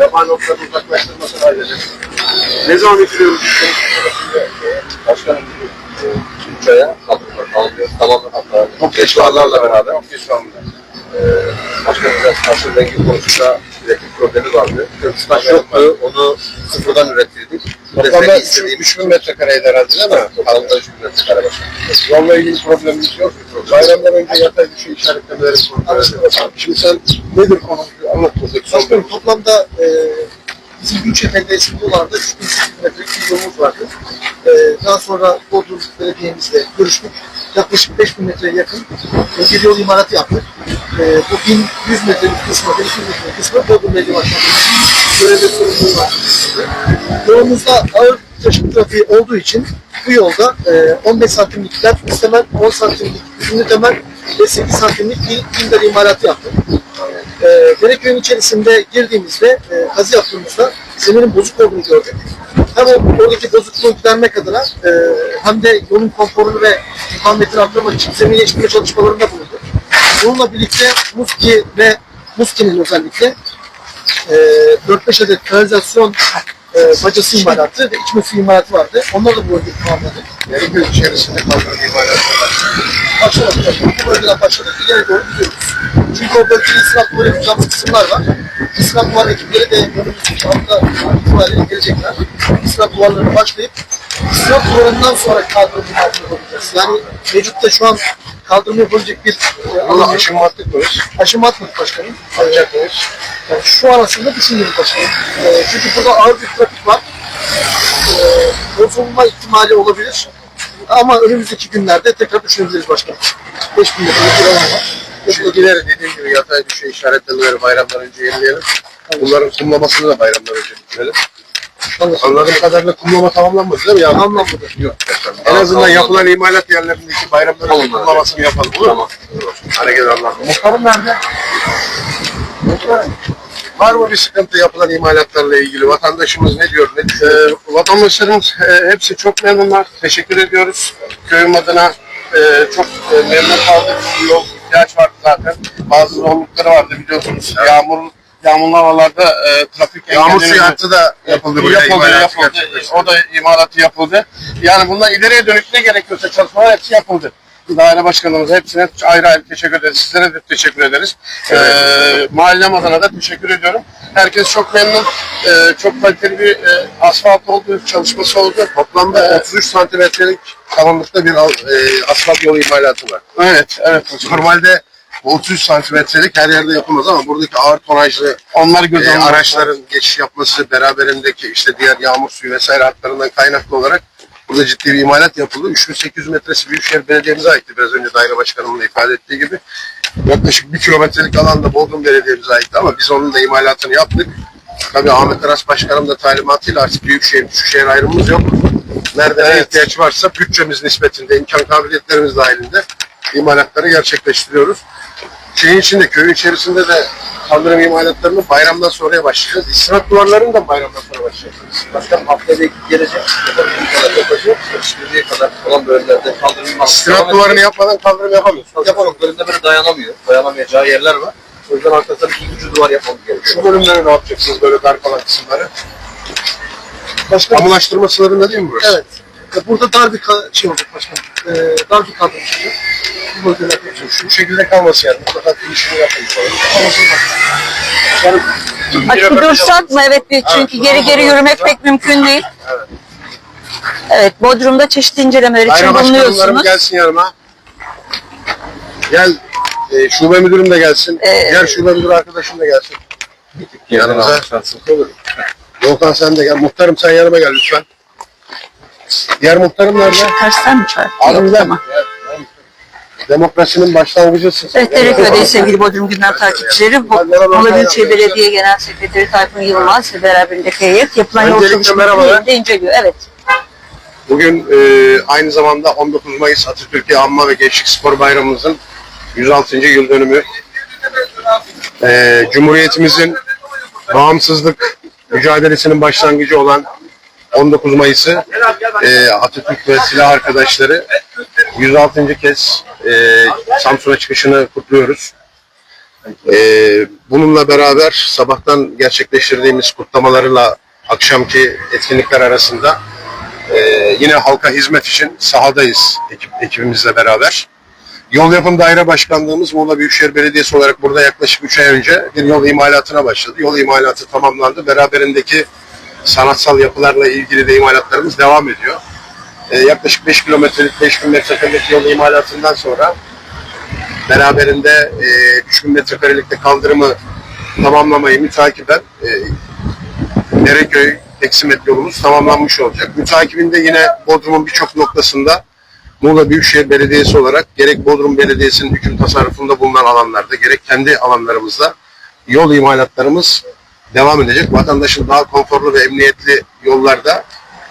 Yaban otlarını uzaklaştırmasını hallederiz. Ne zaman bitiriyoruz? Başkanım üç aya almıyor. Tamamen hatta Çok eşyalarla beraber. Çok geç kaldı. Başkanım biraz karşı rengi konusunda üretim problemi vardı. Kırgızistan yoktu. Onu sıfırdan ürettirdik. Toplamda Destek istediğim 3000 metrekareydi herhalde değil mi? Toplamda 3 bin metrekare başkanım. Yolla ilgili problemimiz yok. Bayramdan önce yatay düşey işaretlemeleri kontrol Şimdi sen nedir konu? Bize. Başkanım toplamda e, bizim Gülçe Belediyesi'nde olan da 3800 metrelik bir yolumuz vardı. E, daha sonra Bodrum Belediye'mizle görüştük. Yaklaşık 5000 metreye yakın bir yol imalatı yaptık. E, bu 1100 metrelik kısmı, 1200 metrelik kısmı Bodrum Belediye Başkanlığı'nın görevde sorumluluğu var. Yolumuzda ağır taşıt trafiği olduğu için bu yolda e, 15 santimlik led istemel, 10 santimlik ünlü temel ve 8 santimlik bir binder imalatı yaptık. Dereköy'ün içerisinde girdiğimizde, e, kazı yaptığımızda zeminin bozuk olduğunu gördük. Hem o, oradaki bozukluğu gidermek adına e, hem de yolun konforunu ve mukavemetini arttırmak için zemin çalışmalarında bulunduk. Bununla birlikte Muski ve Muski'nin özellikle e, 4-5 adet kanalizasyon e, bacası imalatı ve içme suyu imalatı vardı. Onları da bu bölgede tamamladık. Yarı içerisinde kaldırım imalatı var. Başladık. Bu bölgeden başladık. İleri doğru gidiyoruz. Çünkü o bölgede İslam duvarı yapacağımız kısımlar var. İslam duvar ekipleri de önümüzdeki hafta itibariyle gelecekler. İslam duvarlarına başlayıp İslam duvarından sonra kaldırım imalatını yapacağız. Yani mevcutta şu an kaldırım yapabilecek bir e, Allah alan mıyız? aşım atmadık başkanım. Atacak mıyız? Yani şu an aslında düşünüyoruz başkanım. E, çünkü burada ağır bir trafik var. E, bozulma ihtimali olabilir. Ama önümüzdeki günlerde tekrar düşünebiliriz başkanım. 5000 metrelik bir alan var. İlgileri dediğim gibi yatay düşey işaretlemeleri bayramdan önce yenileyelim. Bunların kumlamasını da bayramdan önce bitirelim. Anladığım kadarıyla kumlama tamamlanmadı değil mi? Yani Anlamadım. Yok. En azından yapılan imalat yerlerindeki bayramdan önce kumlamasını yapalım. Olur mu? Hareket anlamda. Muhtarım nerede? Muhtarım. Var mı bir sıkıntı yapılan imalatlarla ilgili? Vatandaşımız ne diyor? Ne düşünüyor? Ee, vatandaşların e, hepsi çok memnunlar. Teşekkür ediyoruz. Köyüm adına e, çok e, memnun kaldık. Yol ihtiyaç vardı zaten. Bazı zorlukları vardı biliyorsunuz. Yağmur yağmurlu havalarda e, trafik Yağmur engelleri- suyu hattı da yapıldı buraya. yapıldı, yapıldı. gerçekleşti. O da imalatı yapıldı. Yani bundan ileriye dönük ne gerekiyorsa çalışmalar hepsi yapıldı. Daire başkanımıza hepsine ayrı ayrı teşekkür ederiz. Sizlere de teşekkür ederiz. Ee, mahallem adına da teşekkür ediyorum. Herkes çok memnun. Ee, çok kaliteli bir e, asfalt oldu, çalışması oldu. Toplamda Ee, 33 santimetrelik kalınlıkta bir al- e, asfalt yolu imalatı var. Evet, evet hocam. Normalde 33 santimetrelik her yerde yapılmaz ama buradaki ağır tonajlı Onlar göz e, araçların geçiş yapması beraberindeki işte diğer yağmur suyu vesaire hatlarından kaynaklı olarak burada ciddi bir imalat yapıldı. 3800 metresi Büyükşehir Belediye'mize aitti biraz önce daire başkanımın da ifade ettiği gibi. Yaklaşık bir kilometrelik alanda Bodrum Belediye'mize aitti ama biz onun da imalatını yaptık. Tabii Ahmet Aras Başkanım da talimatıyla artık Büyükşehir, Küçükşehir ayrımımız yok. Nerede ne Evet. ihtiyaç varsa bütçemiz nispetinde, imkan kabiliyetlerimiz dahilinde imalatları gerçekleştiriyoruz. Şeyin içinde, köyün içerisinde de kaldırım imalatlarını bayramdan sonraya başlayacağız. İstinat duvarlarını da bayramdan sonra başlayacağız. Başkanım haftaya belki gelecek. Yapabildiğim kadar olan bölgelerde kaldırım İstinat duvarını yapmadan kaldırım yapamıyoruz. Yapalım. Bölümde böyle dayanamıyor. Dayanamayacağı yerler var. O yüzden arkasında bir ucu duvar yapmamız gerekiyor. Şu bölümleri ne yapacaksınız böyle dar kalan kısımları? Başkanım, Kamulaştırma sınırında değil mi burası? evet. E, Burada dar bir şey olacak başkanım. E, dar bir kadro çıkacak. Bu bölgeler yapacak. Şu şekilde kalması yani. Mutlaka finişini yapın. Açık dursak mı? Evet bir- çünkü geri geri yürümek pek mümkün değil. Evet Bodrum'da çeşitli incelemeler için bulunuyorsunuz. gelsin yanıma. Gel. E, şube müdürüm de gelsin. Ee, Diğer şube müdür arkadaşım da gelsin. Yanımıza. olur. Volkan sen de gel. Muhtarım sen yanıma gel lütfen. Diğer muhtarım nerede? Tersten mi çağır? Abi Yok, gel. Demokrasinin başlangıcısın sen. Evet sevgili Bodrum Gündem takipçileri. Bu- Büyükşehir Belediye Genel Sekreteri Tayfun Yılmaz ve beraberindeki heyet yapılan yol çalışmalarını inceliyor. Evet. Bugün e, aynı zamanda 19 Mayıs Atatürk'ü Anma ve Gençlik Spor Bayramımızın 106. yıl dönümü. E, Cumhuriyetimizin bağımsızlık mücadelesinin başlangıcı olan 19 Mayıs'ı e, Atatürk ve silah arkadaşları 106. kez e, Samsun'a çıkışını kutluyoruz. Ee, bununla beraber sabahtan gerçekleştirdiğimiz kutlamalarla akşamki etkinlikler arasında e, yine halka hizmet için sahadayız ekip, ekibimizle beraber. Yol Yapım Daire Başkanlığımız Muğla Büyükşehir Belediyesi olarak burada yaklaşık 3 ay önce bir yol imalatına başladı. Yol imalatı tamamlandı. Beraberindeki sanatsal yapılarla ilgili de imalatlarımız devam ediyor. Ee, yaklaşık 5 kilometrelik, 5000 metrekarelik yol imalatından sonra beraberinde e, 3000 metrekarelikte kaldırımı tamamlamayı mütakiben e, Dereköy Eksimet yolumuz tamamlanmış olacak. Mütakibinde yine Bodrum'un birçok noktasında Muğla Büyükşehir Belediyesi olarak gerek Bodrum Belediyesi'nin hüküm tasarrufunda bulunan alanlarda gerek kendi alanlarımızda yol imalatlarımız devam edecek. Vatandaşın daha konforlu ve emniyetli yollarda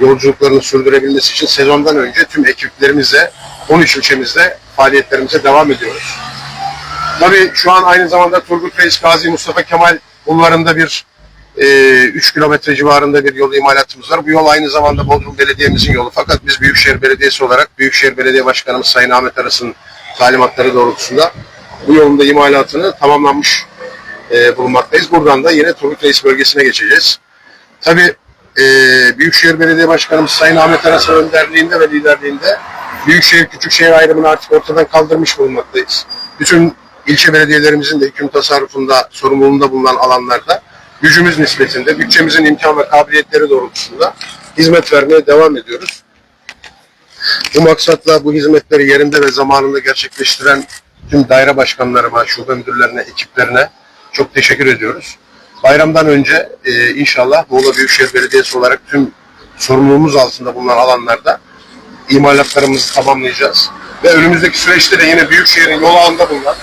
yolculuklarını sürdürebilmesi için sezondan önce tüm ekiplerimizle 13 ilçemizde faaliyetlerimize devam ediyoruz. Tabii şu an aynı zamanda Turgut Reis Gazi Mustafa Kemal bulvarında bir e, 3 kilometre civarında bir yol imalatımız var. Bu yol aynı zamanda Bodrum Belediye'mizin yolu. Fakat biz Büyükşehir Belediyesi olarak Büyükşehir Belediye Başkanımız Sayın Ahmet Aras'ın talimatları doğrultusunda bu yolun da imalatını tamamlanmış e, bulunmaktayız. Buradan da yine Turgut Reis bölgesine geçeceğiz. Tabii e, Büyükşehir Belediye Başkanımız Sayın Ahmet Aras'ın önderliğinde ve liderliğinde Büyükşehir Küçükşehir ayrımını artık ortadan kaldırmış bulunmaktayız. Bütün ilçe belediyelerimizin de hüküm tasarrufunda, sorumluluğunda bulunan alanlarda gücümüz nispetinde, bütçemizin imkan ve kabiliyetleri doğrultusunda hizmet vermeye devam ediyoruz. Bu maksatla bu hizmetleri yerinde ve zamanında gerçekleştiren tüm daire başkanlarıma, şube müdürlerine, ekiplerine çok teşekkür ediyoruz. Bayramdan önce e, inşallah Muğla Büyükşehir Belediyesi olarak tüm sorumluluğumuz altında bulunan alanlarda imalatlarımızı tamamlayacağız. Ve önümüzdeki süreçte de yine Büyükşehir'in yol ağında bulunan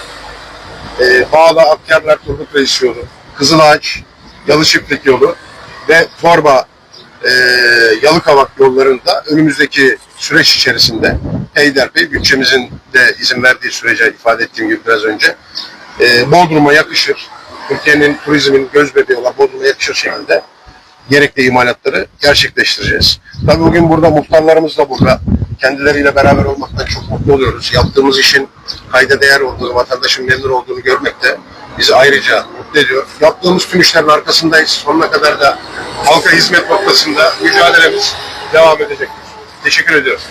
e, Bağla, Akyarlar, Turgut Reis yolu, Kızılağaç, Yalı Çiftlik yolu ve Torba e, Yalıkavak yollarında önümüzdeki süreç içerisinde peyderpey bütçemizin de izin verdiği sürece ifade ettiğim gibi biraz önce e, Bodrum'a yakışır, Türkiye'nin turizmin göz bebeği olan Bodrum'a yakışır şekilde gerekli imalatları gerçekleştireceğiz. Tabii bugün burada muhtarlarımız da burada. Kendileriyle beraber olmaktan çok mutlu oluyoruz. Yaptığımız işin kayda değer olduğunu, vatandaşın memnun olduğunu görmek de bizi ayrıca mutlu ediyor. Yaptığımız tüm işlerin arkasındayız. Sonuna kadar da halka hizmet noktasında mücadelemiz devam edecektir. Teşekkür ediyorum.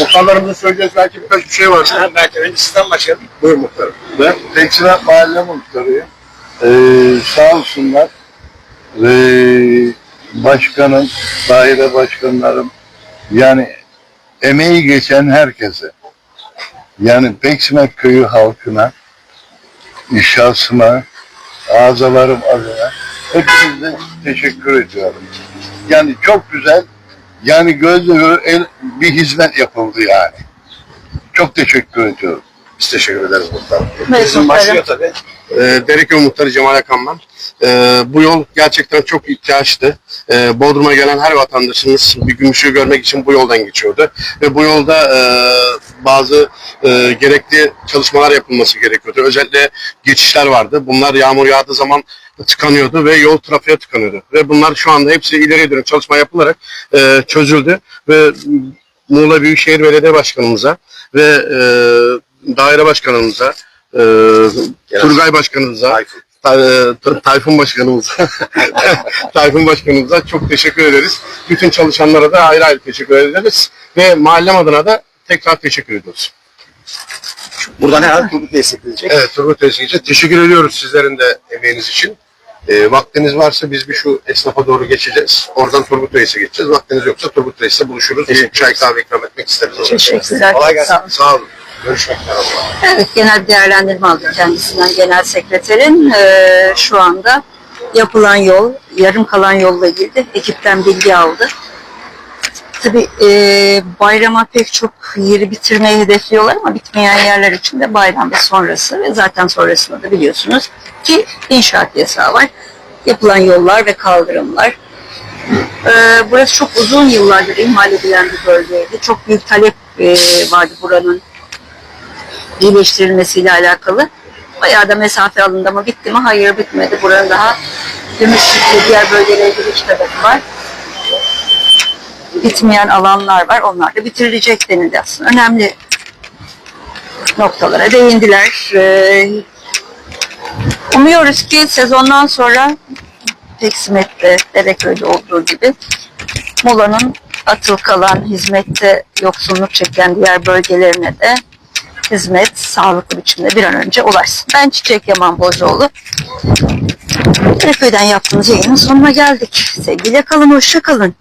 Muhtarlarımızın söyleyeceğiz belki birkaç bir şey var. belki önce sizden başlayalım. Buyurun muhtarım. Ben Teksirat Mahalle Muhtarıyım. Ee, sağ olsunlar. Ve başkanım, daire başkanlarım, yani emeği geçen herkese, yani Peksimet Köyü halkına, şahsıma, ağzalarım adına hepinize teşekkür ediyorum. Yani çok güzel, yani gözle el- bir hizmet yapıldı yani. Çok teşekkür ediyorum. Biz teşekkür ederiz Sizin muhtarım. başlıyor tabii. E, Dereköy Muhtarı Cemal Akan'dan. E, bu yol gerçekten çok ihtiyaçtı. E, Bodrum'a gelen her vatandaşımız bir gümüşü görmek için bu yoldan geçiyordu. Ve bu yolda e, bazı e, gerekli çalışmalar yapılması gerekiyordu. Özellikle geçişler vardı. Bunlar yağmur yağdığı zaman tıkanıyordu ve yol trafiğe tıkanıyordu. Ve bunlar şu anda hepsi ileriye dönük çalışma yapılarak e, çözüldü. Ve Muğla Büyükşehir Belediye Başkanımıza ve e, daire başkanımıza, e, Turgay Başkanımıza, Tayfun. Ta- Ta- Tayfun Başkanımıza, Tayfun Başkanımıza çok teşekkür ederiz. Bütün çalışanlara da ayrı ayrı teşekkür ederiz. Ve mahallem adına da tekrar teşekkür ediyoruz. Buradan herhalde Turgut desteklenecek. Evet Turgut Özgür'e teşekkür ediyoruz sizlerin de emeğiniz için. E, vaktiniz varsa biz bir şu esnafa doğru geçeceğiz. Oradan Turgut Reis'e geçeceğiz. Vaktiniz yoksa Turgut Reis'le buluşuruz. Bir çay kahve ikram etmek isteriz. Teşekkürler. Kolay gelsin. Sağ olun. Sağ olun. Görüşmek. Evet, genel bir değerlendirme aldık kendisinden genel sekreterin. Ee, şu anda yapılan yol, yarım kalan yolla ilgili ekipten bilgi aldı. Tabii e, bayrama pek çok yeri bitirmeyi hedefliyorlar ama bitmeyen yerler için de bayram ve sonrası ve zaten sonrasında da biliyorsunuz ki inşaat yasağı var. Yapılan yollar ve kaldırımlar. Ee, burası çok uzun yıllardır ihmal edilen bir bölgeydi. Çok büyük talep e, vardı buranın iyileştirilmesiyle alakalı. Bayağı da mesafe alındı ama bitti mi? Hayır bitmedi. Buranın daha Gümüşlük ve diğer bölgelerle ilgili iş hedefi var. Bitmeyen alanlar var. Onlar da bitirilecek denildi aslında. Önemli noktalara değindiler. Ee, Umuyoruz ki sezondan sonra Peksimet'te, Dereköy'de olduğu gibi Muğla'nın atıl kalan, hizmette yoksunluk çeken diğer bölgelerine de hizmet sağlıklı biçimde bir an önce ulaşsın. Ben Çiçek Yaman Bozoğlu. Dereköy'den yaptığımız yayının sonuna geldik. Sevgiyle kalın, hoşça kalın.